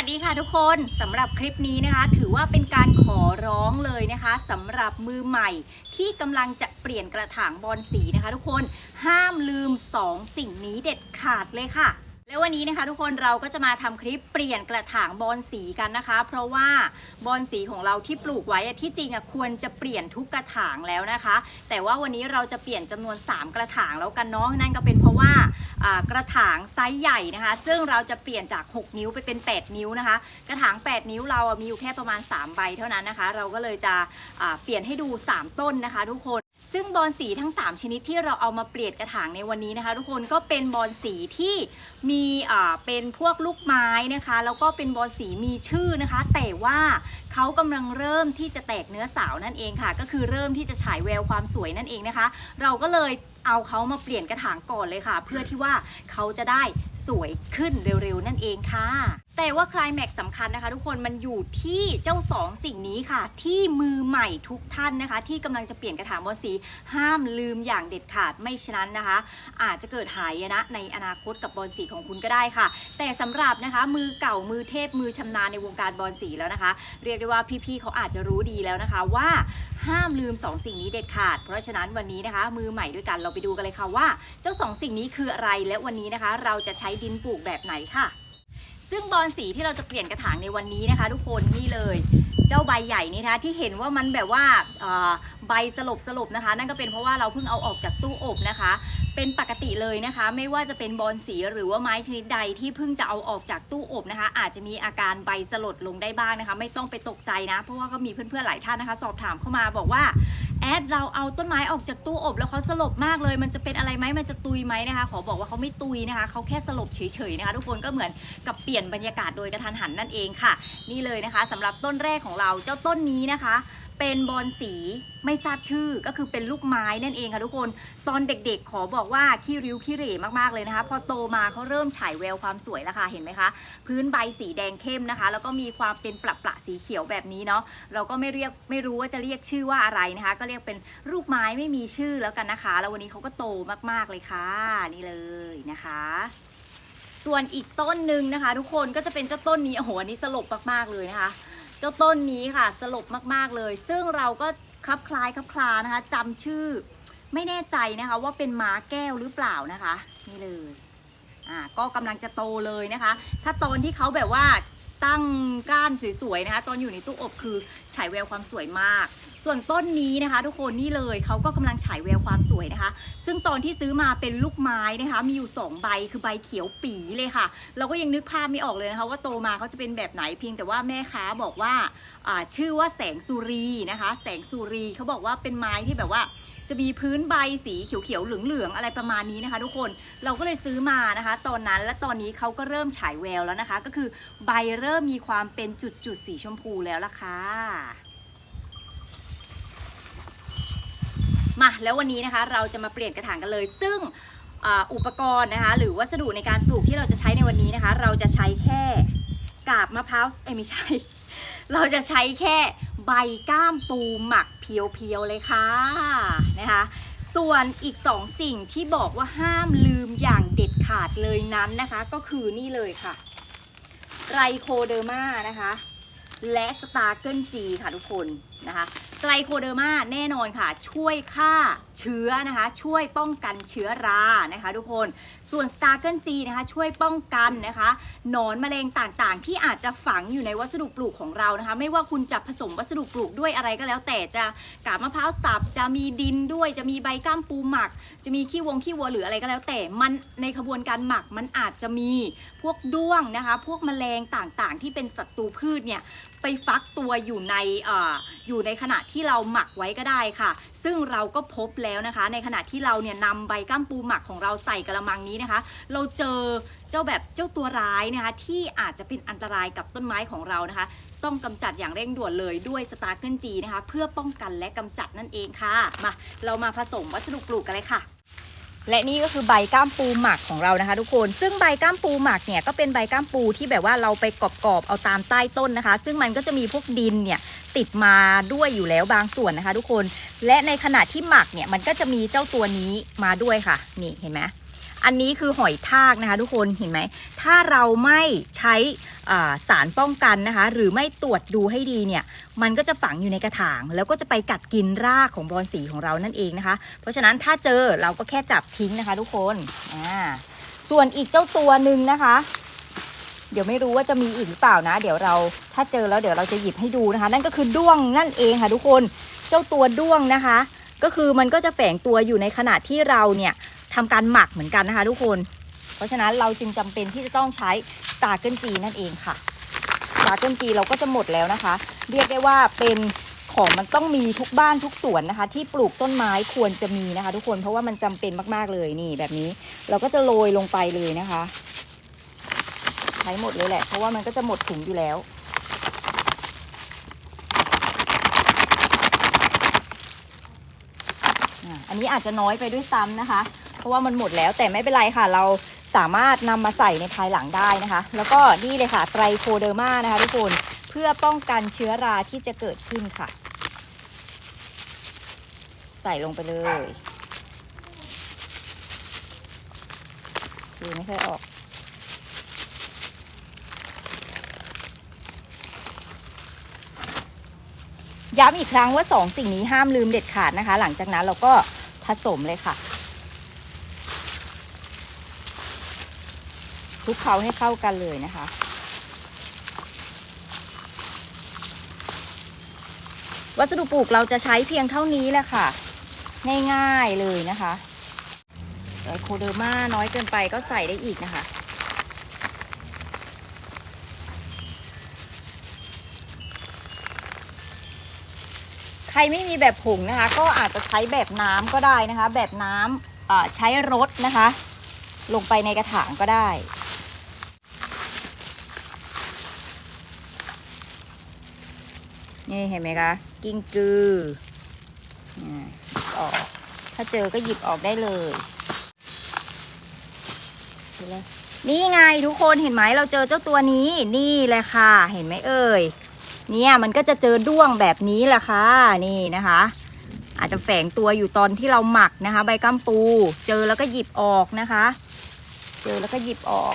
วัสดีค่ะทุกคนสำหรับคลิปนี้นะคะ ถือว่าเป็นการขอร้องเลยนะคะสำหรับมือใหม่ที่กำลังจะเปลี่ยนกระถางบอลสีนะคะ ทุกคนห้ามลืม 2 สิ่งนี้เด็ดขาดเลยค่ะ แล้ววันนี้นะคะทุกคนเราก็จะมาทำคลิปเปลี่ยนกระถางบอลสีกันนะคะ เพราะว่าบอลสีของเราที่ปลูกไว้ที่จริงอะควรจะเปลี่ยนทุกกระถางแล้วนะคะ แต่ว่าวันนี้เราจะเปลี่ยนจำนวน 3 กระถางแล้วกันเนาะนั่นก็เป็นเพราะว่ากระถางไซส์ใหญ่นะคะ ซึ่งเราจะเปลี่ยนจาก 6 นิ้วไปเป็น 8 นิ้วนะคะ กระถาง 8 นิ้วเรามีอยู่แค่ประมาณ 3 ใบเท่านั้นนะคะ เราก็เลยจะอ่าเปลี่ยนให้ดู 3 ต้นนะคะ ทุกคน ซึ่งบอลสีทั้ง 3 ชนิดที่เราเอามาเปลี่ยนกระถางในวันนี้นะคะ ทุกคนก็เป็นบอลสีที่มีเป็นพวกลูกไม้นะคะ แล้วก็เป็นบอลสีมีชื่อนะคะ แต่ว่า เขากำลังเริ่มที่จะแตกเนื้อสาวนั่นเองค่ะ ก็คือเริ่มที่จะฉายแววความสวยนั่นเองนะคะ เราก็เลยเอาเขามาเปลี่ยนกระถางก่อนเลยค่ะ เพื่อที่ว่าเขาจะได้สวยขึ้นเร็วๆนั่นเองค่ะ แต่ว่าคลายแม็กสำคัญนะคะ ทุกคนมันอยู่ที่เจ้าสองสิ่งนี้ค่ะ ที่มือใหม่ทุกท่านนะคะ ที่กำลังจะเปลี่ยนกระถางบอลสีห้ามลืมอย่างเด็ดขาดไม่ฉะนั้นนะคะ อาจจะเกิดหายนะในอนาคตกับบอลสีของคุณก็ได้ค่ะ แต่สำหรับนะคะ มือเก่ามือเทพมือชำนาญในวงการบอลสีแล้วนะคะ เรียกได้ว่าพี่ๆเขาอาจจะรู้ดีแล้วนะคะว่าห้ามลืม 2 สิ่งนี้เด็ดขาด เพราะฉะนั้นวันนี้นะคะ มือใหม่ด้วยกันเราไปดูกันเลยค่ะว่า เจ้า 2 สิ่งนี้คืออะไรและวันนี้นะคะ เราจะใช้ดินปลูกแบบไหนค่ะ ซึ่งบอลสีที่เราจะเปลี่ยนกระถางในวันนี้นะคะ ทุกคนนี่เลย เจ้าใบใหญ่นี่นะที่เห็นว่ามันแบบว่าใบสลบสลบนะคะ นั่นก็เป็นเพราะว่าเราเพิ่งเอาออกจากตู้อบนะคะ เป็นปกติเลยนะคะ ไม่ว่าจะเป็นบอลสีหรือว่าไม้ชนิดใดที่เพิ่งจะเอาออกจากตู้อบนะคะ อาจจะมีอาการใบสลดลงได้บ้างนะคะ ไม่ต้องไปตกใจนะ เพราะว่าก็มีเพื่อนๆหลายท่านนะคะ สอบถามเข้ามาบอกว่า อดเราเอาต้นไม้ออกจากตู้อบแล้วเขาสลบมากเลย มันจะเป็นอะไรไหมมันจะตุยไหมนะคะ ขอบอกว่าเขาไม่ตุยนะคะเขาแค่สลบเฉยๆนะคะ ทุกคนก็เหมือนกับเปลี่ยนบรรยากาศโดยกระทันหันนั่นเองค่ะ นี่เลยนะคะสำหรับต้นแรกของเราเจ้าต้นนี้นะคะ เป็นบอลสีไม่ทราบชื่อก็คือเป็นลูกไม้นั่นเองค่ะทุกคน ตอนเด็กๆ ขอบอกว่าขี้ริ้วขี้เหร่มากๆเลยนะคะ พอโตมาเขาเริ่มฉายแววความสวยแล้วค่ะเห็นไหมคะ พื้นใบสีแดงเข้มนะคะ แล้วก็มีความเป็นประประสีเขียวแบบนี้เนาะเราก็ไม่เรียกไม่รู้ว่าจะเรียกชื่อว่าอะไรนะคะ ก็เรียกเป็นลูกไม้ไม่มีชื่อแล้วกันนะคะ แล้ววันนี้เขาก็โตมากๆเลยค่ะ นี่เลยนะคะส่วนอีกต้นหนึ่งนะคะ ทุกคนก็จะเป็นเจ้าต้นนี้โอ้โหอันนี้สลบมากๆเลยนะคะ เจ้าต้นนี้ค่ะสลบมากๆเลย ซึ่งเราก็คลับคล้ายคลับคลานะคะจำชื่อไม่แน่ใจนะคะว่าเป็นม้าแก้วหรือเปล่านะคะนี่เลยอ่าก็กำลังจะโตเลยนะคะ ถ้าตอนที่เขาแบบว่าตั้งก้านสวยๆนะคะ ตอนอยู่ในตู้อบคือ ฉายแววความสวยมาก ส่วนต้นนี้นะคะ ทุกคนนี่เลยเขาก็กำลังฉายแววความสวยนะคะ ซึ่งตอนที่ซื้อมาเป็นลูกไม้นะคะ มีอยู่ 2 ใบคือใบเขียวปีเลยค่ะ เราก็ยังนึกภาพไม่ออกเลยนะคะว่าโตมาเขาจะเป็นแบบไหนเพียงแต่ว่าแม่ค้าบอกว่าอ่าชื่อว่าแสงสุรีนะคะ แสงสุรีเขาบอกว่าเป็นไม้ที่แบบว่าจะมีพื้นใบสีเขียวๆเหลืองๆอะไรประมาณนี้นะคะ ทุกคนเราก็เลยซื้อมานะคะ ตอนนั้นและตอนนี้เขาก็เริ่มฉายแววแล้วนะคะ ก็คือใบเริ่มมีความเป็นจุดๆสีชมพูแล้วล่ะค่ะ มาแล้ววันนี้นะคะเราจะมาเปลี่ยนกระถางกันเลย ซึ่งอ,อุปกรณ์นะคะหรือวัสดุในการปลูกที่เราจะใช้ในวันนี้นะคะ เราจะใช้แค่กาบมะพร้าวเอ้ไม่ใช่ เราจะใช้แค่ใบก้ามปูหมักเพียวๆเลยค่ะนะคะส่วนอีกสองสิ่งที่บอกว่าห้ามลืมอย่างเด็ดขาดเลยนั้นนะคะ ก็คือนี่เลยค่ะ ไรโคเดอร์มานะคะ และสตาร์เกิลจีค่ะทุกคนนะคะไตรโคเดอร์มาแน่นอนค่ะ ช่วยฆ่าเชื้อนะคะ ช่วยป้องกันเชื้อรานะคะทุกคนส่วนสตาร์เกิลจีนะคะ ช่วยป้องกันนะคะหนอนแมลงต่างๆ ที่อาจจะฝังอยู่ในวัสดุปลูกของเรานะคะ ไม่ว่าคุณจะผสมวัสดุปลูกด้วยอะไรก็แล้ว แต่จะกาบมะพร้าวสับจะมีดินด้วย จะมีใบก้ามปูหมัก จะมีขี้วงขี้วัวหรืออะไรก็แล้ว แต่มันในขบวนการหมักมันอาจจะมีพวกด้วงนะคะ พวกแมลงต่างๆ ที่เป็นศัตรูพืชเนี่ย ไปฟักตัวอยู่ในอออยู่ในขณะที่เราหมักไว้ก็ได้ค่ะ ซึ่งเราก็พบแล้วนะคะ ในขณะที่เราเนี่ยนำใบก้ามปูหมักของเราใส่กระมังนี้นะคะ เราเจอเจ้าแบบเจ้าตัวร้ายนะคะ ที่อาจจะเป็นอันตรายกับต้นไม้ของเรานะคะ ต้องกำจัดอย่างเร่งด่วนเลยด้วยสตาร์เกิลจีนะคะ เพื่อป้องกันและกำจัดนั่นเองค่ะมาเรามาผสมวัสดุปลูกกันเลยค่ะ และนี่ก็คือใบก้ามปูหมักของเรานะคะ ทุกคน ซึ่งใบก้ามปูหมักเนี่ยก็เป็นใบก้ามปูที่แบบว่าเราไปกรอบๆเอาตามใต้ต้นนะคะ ซึ่งมันก็จะมีพวกดินเนี่ยติดมาด้วยอยู่แล้วบางส่วนนะคะ ทุกคน และในขณะที่หมักเนี่ยมันก็จะมีเจ้าตัวนี้มาด้วยค่ะ นี่เห็นไหม อันนี้คือหอยทากนะคะ ทุกคนเห็นไหม ถ้าเราไม่ใช้สารป้องกันนะคะ หรือไม่ตรวจดูให้ดีเนี่ย มันก็จะฝังอยู่ในกระถาง แล้วก็จะไปกัดกินรากของบอนสีของเรานั่นเองนะคะ เพราะฉะนั้นถ้าเจอเราก็แค่จับทิ้งนะคะ ทุกคนอ่าส่วนอีกเจ้าตัวหนึ่งนะคะ เดี๋ยวไม่รู้ว่าจะมีอีกหรือเปล่านะ เดี๋ยวเราถ้าเจอแล้วเดี๋ยวเราจะหยิบให้ดูนะคะ นั่นก็คือด้วงนั่นเองค่ะ ทุกคน เจ้าตัวด้วงนะคะ ก็คือมันก็จะแฝงตัวอยู่ในขณะที่เราเนี่ย ทำการหมักเหมือนกันนะคะ ทุกคน เพราะฉะนั้นเราจึงจำเป็นที่จะต้องใช้ตาเกิลจีนั่นเองค่ะตาเกิลจีเราก็จะหมดแล้วนะคะ เรียกได้ว่าเป็นของมันต้องมีทุกบ้านทุกสวนนะคะ ที่ปลูกต้นไม้ควรจะมีนะคะ ทุกคนเพราะว่ามันจำเป็นมากๆเลยนี่แบบนี้ เราก็จะโรยลงไปเลยนะคะ ใช้หมดเลยแหละ เพราะว่ามันก็จะหมดถุงอยู่แล้วอันนี้อาจจะน้อยไปด้วยซ้ำนะคะ เพราะว่ามันหมดแล้วแต่ไม่เป็นไรค่ะ เราสามารถนำมาใส่ในภายหลังได้นะคะ แล้วก็นี่เลยค่ะไตรโคเดอร์มานะคะทุกคนเพื่อป้องกันเชื้อราที่จะเกิดขึ้นค่ะ ใส่ลงไปเลยดูไม่ค่อยออกย้ำอีกครั้งว่าสองสิ่งนี้ห้ามลืมเด็ดขาดนะคะ หลังจากนั้นเราก็ผสมเลยค่ะ ลุกเคล้าให้เข้ากันเลยนะคะ วัสดุปลูกเราจะใช้เพียงเท่านี้แหละค่ะ ง่ายๆเลยนะคะไโคเดอร์มาน้อยเกินไปก็ใส่ได้อีกนะคะใครไม่มีแบบผงนะคะ ก็อาจจะใช้แบบน้ำก็ได้นะคะ แบบน้ำใช้รถนะคะ ลงไปในกระถางก็ได้ นี่เห็นไหมคะ กิ้งกือนี่หยิบออก ถ้าเจอก็หยิบออกได้เลยดูเลยนี่ไงทุกคนเห็นไหมเราเจอเจ้าตัวนี้นี่แหละค่ะ เห็นไหมเอ่ยเนี่ยมันก็จะเจอด้วงแบบนี้แหละค่ะนี่นะคะ อาจจะแฝงตัวอยู่ตอนที่เราหมักนะคะ ใบกัมปู เจอแล้วก็หยิบออกนะคะ เจอแล้วก็หยิบออก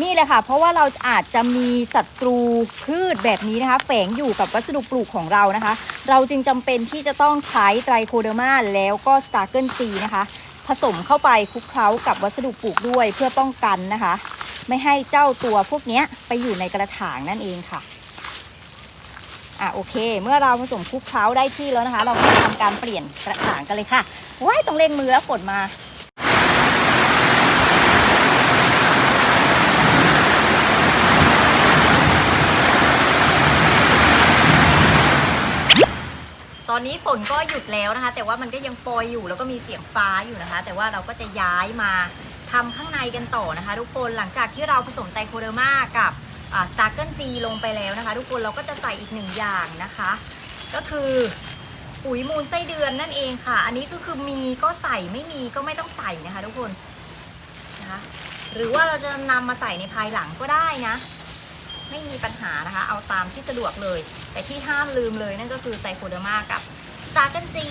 นี่แหละค่ะ เพราะว่าเราอาจจะมีศัตรูพืชแบบนี้นะคะ แฝงอยู่กับวัสดุปลูกของเรานะคะ เราจึงจำเป็นที่จะต้องใช้ไตรโคเดอร์มาแล้วก็สตาร์เกิลซีนะคะ ผสมเข้าไปคลุกเคล้ากับวัสดุปลูกด้วยเพื่อป้องกันนะคะ ไม่ให้เจ้าตัวพวกนี้ไปอยู่ในกระถางนั่นเองค่ะอะโอเค เมื่อเราผสมคลุกเคล้าได้ที่แล้วนะคะ เราก็ทำการเปลี่ยนกระถางกันเลยค่ะว้ายต้องเล่งมือแล้วฝนมา ตอนนี้ฝนก็หยุดแล้วนะคะ แต่ว่ามันก็ยังโปรยอยู่แล้วก็มีเสียงฟ้าอยู่นะคะ แต่ว่าเราก็จะย้ายมาทำข้างในกันต่อนะคะ ทุกคนหลังจากที่เราผสมไตรโคเดอร์มากับสตาร์เกิลจีลงไปแล้วนะคะ ทุกคนเราก็จะใส่อีกหนึ่งอย่างนะคะ ก็คือปุ๋ยมูลไส้เดือนนั่นเองค่ะ อันนี้ก็คือมีก็ใส่ไม่มีก็ไม่ต้องใส่นะคะ ทุกคนนะคะหรือว่าเราจะนำมาใส่ในภายหลังก็ได้นะ ไม่มีปัญหานะคะ เอาตามที่สะดวกเลย แต่ที่ห้ามลืมเลยนั่นก็คือไตโคเดอร์มากับสตาร์เกิลจี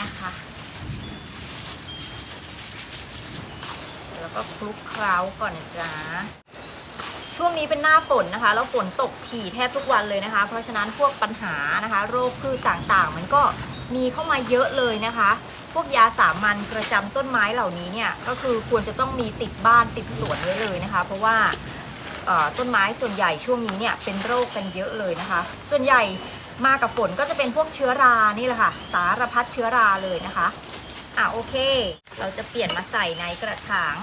นะคะแล้วก็คลุกเคล้าก่อนจ๊ะช่วงนี้เป็นหน้าฝนนะคะ แล้วฝนตกถี่แทบทุกวันเลยนะคะ เพราะฉะนั้นพวกปัญหานะคะ โรคพืชต่างๆ มันก็มีเข้ามาเยอะเลยนะคะ พวกยาสามัญประจำต้นไม้เหล่านี้เนี่ย ก็คือควรจะต้องมีติดบ้านติดสวนไว้เลยนะคะ เพราะว่า ต้นไม้ส่วนใหญ่ช่วงนี้เนี่ยเป็นโรคกันเยอะเลยนะคะ ส่วนใหญ่มากับฝนก็จะเป็นพวกเชื้อรานี่แหละค่ะ สารพัดเชื้อราเลยนะคะอะโอเค เราจะเปลี่ยนมาใส่ในกระถาง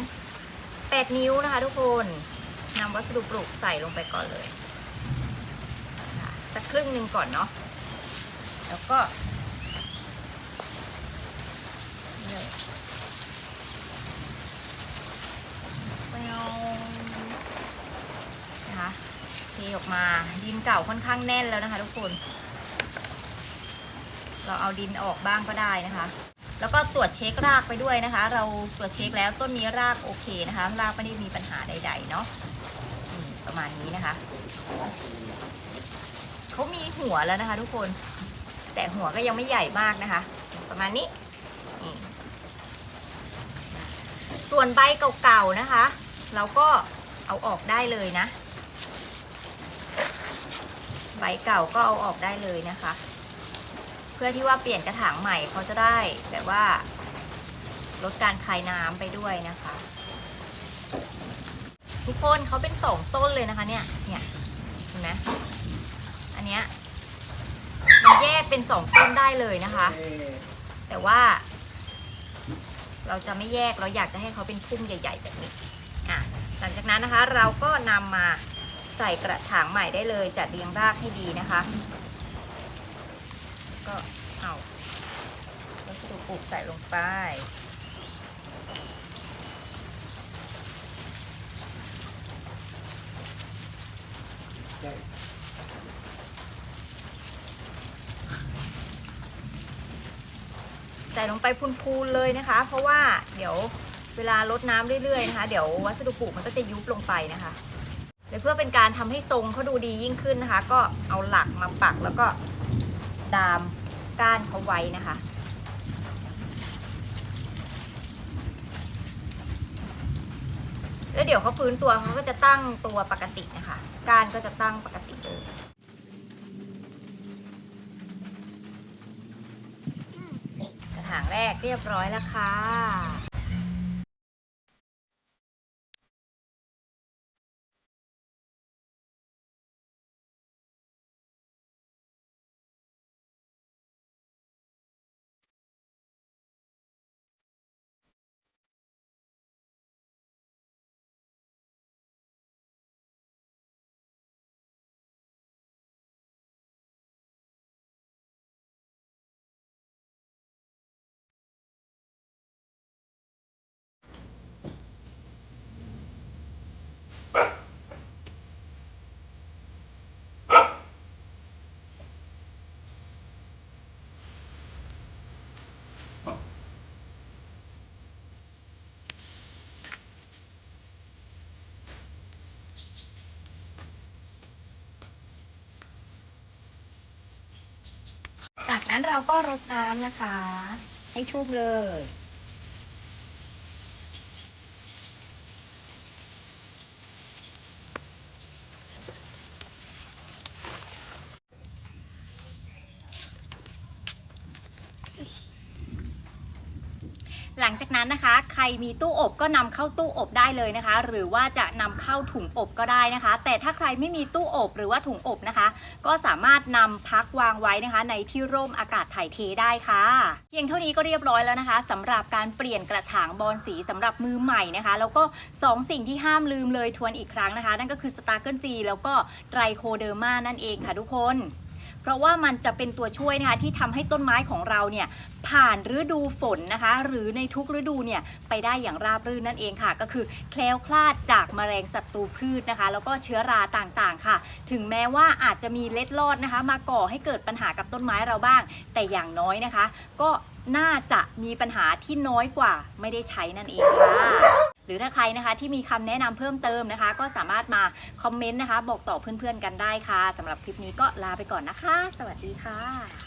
8 นิ้วนะคะ ทุกคนนำวัสดุปลูกใส่ลงไปก่อนเลยสักครึ่งหนึ่งก่อนเนาะแล้วก็นี่แปวนะคะเท ออกมา ดินเก่าค่อนข้างแน่นแล้วนะคะทุกคน เราเอาดินออกบ้างก็ได้นะคะ แล้วก็ตรวจเช็ครากไปด้วยนะคะ เราตรวจเช็คแล้วต้นนี้รากโอเคนะคะ รากไม่ได้มีปัญหาใด ๆ เนาะประมาณนี้นะคะเขามีหัวแล้วนะคะ ทุกคน แต่หัวก็ยังไม่ใหญ่มากนะคะ ประมาณนี้ส่วนใบเก่าๆนะคะ เราก็เอาออกได้เลยนะ ใบเก่าก็เอาออกได้เลยนะคะ เพื่อที่ว่าเปลี่ยนกระถางใหม่เขาจะได้แบบว่า ลดการคายน้ำไปด้วยนะคะ ทุกคนเขาเป็นสองต้นเลยนะคะเนี่ยเนี่ยเห็นไหมอันเนี้ยมันแยกเป็นสองต้นได้เลยนะคะ แต่ว่า เราจะไม่แยกเราอยากจะให้เขาเป็นพุ่มใหญ่ ๆ แบบนี้อะหลังจากนั้นนะคะ เราก็นำมา ใส่กระถางใหม่ได้เลยจัดเรียงรากให้ดีนะคะ ก็เอาวัสดุปลูกใส่ลงไป ใส่ลงไปพูนๆเลยนะคะ เพราะว่าเดี๋ยวเวลาลดน้ำเรื่อยๆนะคะ เดี๋ยววัสดุปลูกมันก็จะยุบลงไปนะคะและ เพื่อเป็นการทำให้ทรงเขาดูดียิ่งขึ้นนะคะ ก็เอาหลักมาปักแล้วก็ดามก้านเขาไว้นะคะ แล้วเดี๋ยวเขาฟื้นตัวเขาก็จะตั้งตัวปกตินะคะก้านก็จะตั้งปกติเลยกระถางแรกเรียบร้อยแล้วค่ะ จากนั้นเราก็รดน้ำนะคะ ให้ชุ่มเลย หลังจาก นั้นนะคะ ใครมีตู้อบก็นำเข้าตู้อบได้เลยนะคะ หรือว่าจะนำเข้าถุงอบก็ได้นะคะ แต่ถ้าใครไม่มีตู้อบหรือว่าถุงอบนะคะ ก็สามารถนำพักวางไว้นะคะ ในที่ร่มอากาศถ่ายเทได้ค่ะ เพียงเท่านี้ก็เรียบร้อยแล้วนะคะสำหรับการเปลี่ยนกระถางบอลสีสำหรับมือใหม่นะคะ แล้วก็ 2 สิ่งที่ห้ามลืมเลยทวนอีกครั้งนะคะ นั่นก็คือสตาร์เกิลจีแล้วก็ไตรโคเดอร์มานั่นเองค่ะทุกคน เพราะว่ามันจะเป็นตัวช่วยนะคะที่ทำให้ต้นไม้ของเราเนี่ยผ่านฤดูฝนนะคะ หรือในทุกฤดูเนี่ยไปได้อย่างราบรื่นนั่นเองค่ะ ก็คือแคล้วคลาดจากแมลงศัตรูพืชนะคะ แล้วก็เชื้อราต่างๆค่ะ ถึงแม้ว่าอาจจะมีเล็ดลอดนะคะ มาก่อให้เกิดปัญหากับต้นไม้เราบ้าง แต่อย่างน้อยนะคะ ก็น่าจะมีปัญหาที่น้อยกว่าไม่ได้ใช้นั่นเองค่ะ หรือถ้าใครนะคะที่มีคำแนะนำเพิ่มเติมนะคะ ก็สามารถมาคอมเมนต์นะคะ บอกต่อเพื่อนๆกันได้ค่ะสำหรับคลิปนี้ก็ลาไปก่อนนะคะ สวัสดีค่ะ